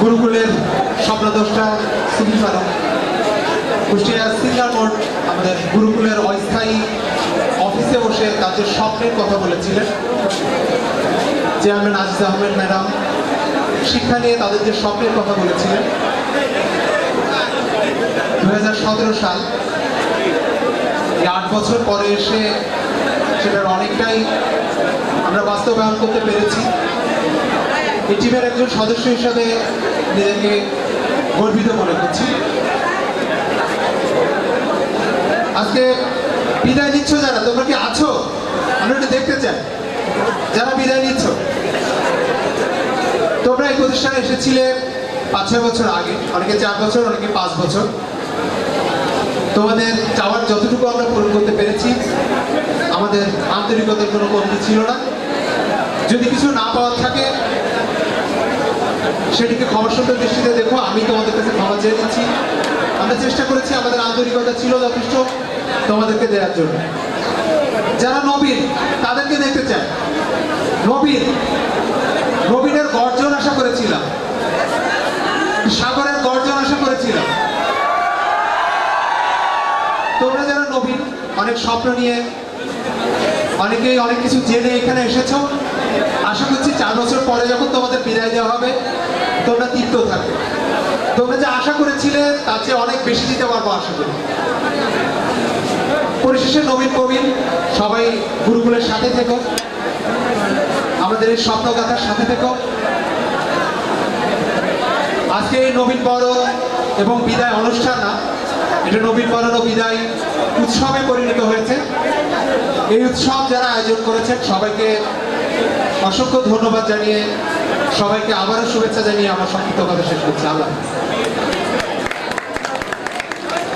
গুরুকুলের স্বপ্নদ্রষ্টা সুবি ফারুক কুষ্টিয়া সিঙ্গার মোড়, আমাদের গুরুকুলের অস্থায়ী অফিসে বসে তাদের স্বপ্নের কথা বলেছিলেন। চেয়ারম্যান আজিজ আহমেদ ম্যাডাম শিক্ষা নিয়ে তাদের যে স্বপ্নের কথা বলেছিলেন। দু হাজার সতেরো সাল আট বছর পরে এসে সেটার অনেকটাই আমরা বাস্তবায়ন করতে পেরেছি। টিমের একজন সদস্য হিসাবে নিজেকে গর্বিত মনে করছি। আজকে বিদায় নিচ্ছ যারা? তোমরা কি আছো? আমরা একটু দেখতে চাই। যারা বিদায় নিচ্ছ? তোমরা এই প্রতিষ্ঠানে এসেছিলে পাঁচ, ছয় বছর আগে। অনেকে চার বছর, অনেকে পাঁচ বছর। তোমাদের চাওয়ার যতটুকু আমরা পূরণ করতে পেরেছি, আমাদের আন্তরিকতার কোনো কমতি ছিল না। যদি কিছু না পাওয়ার থাকে সেটিকে ক্ষমা সুন্দর দৃষ্টিতে দেখো, আমি তোমাদের কাছে ক্ষমা চেয়ে নিচ্ছি। আমরা চেষ্টা করেছি, আমাদের আন্তরিকতা ছিল যথেষ্ট তোমাদেরকে দেওয়ার জন্য। যারা নবীন, তাদেরকে দেখতে চাই। নবীন, নবীনের গর্জন আশা করেছিলাম। সাগরের গর্জন আশা করেছিলাম। তোমরা যারা নবীন, অনেক স্বপ্ন নিয়ে অনেকেই অনেক কিছু জেনে এখানে এসেছ। আশা করছি চার বছর পরে যখন তোমাদের বিদায় দেওয়া হবে তোমরা তৃপ্ত থাকবে তোমরা যে আশা করেছিলে, তার চেয়ে অনেক বেশি দিতে পারব আশা করি। পরিশেষে নবীন প্রবীণ, সবাই গুরুকুলের সাথে থেকো। আমাদের এই স্বপ্নগাথার সাথে থেকো। আজকে এই নবীন বরণ এবং বিদায় অনুষ্ঠান না, এটা নবীন বরণ ও বিদায় উৎসবে পরিণত হয়েছে। এই উৎসব যারা আয়োজন করেছেন, সবাইকে অসংখ্য ধন্যবাদ জানিয়ে সবাইকে আবারও শুভেচ্ছা জানিয়ে আমার সংক্ষিপ্ত কথা শেষ করছি আল্লাহ।